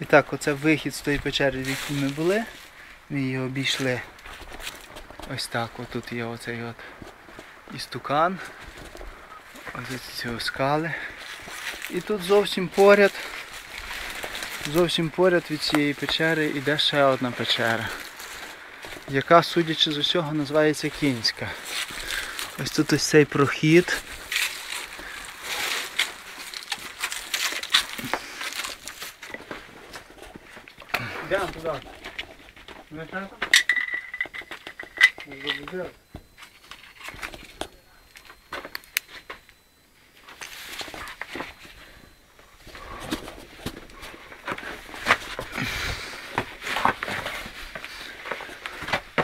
І так, оце вихід з тої печери, в якій ми були. Ми її обійшли. Ось так. Отут є оцей от істукан. Ось ці скали. І тут зовсім поряд. Зовсім поряд від цієї печери йде ще одна печера, яка, судячи з усього, називається Кінська. Ось тут ось цей прохід. Йдемо туди. Не так?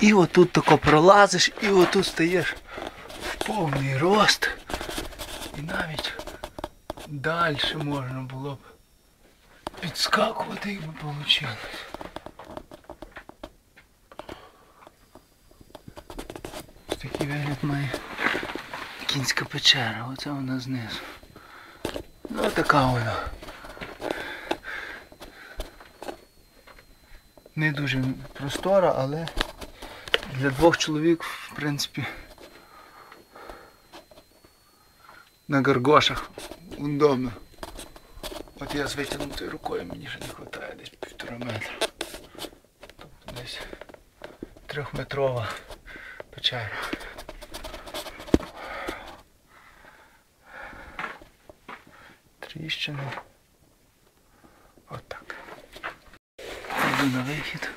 І отут тако пролазиш, і отут стаєш в повний рост. І навіть далі можна було б підскакувати, якби вийшло. Такий вигляд має кінська печера, оце вона знизу. Ну така вона. Не дуже простора, але для двох чоловік, в принципі, на гаргошах удобно. От я з витягнутою рукою мені ще не вистачає десь півтора метра. Тобто десь трьохметрова печера. Тріщини. Отак. Йду на вихід.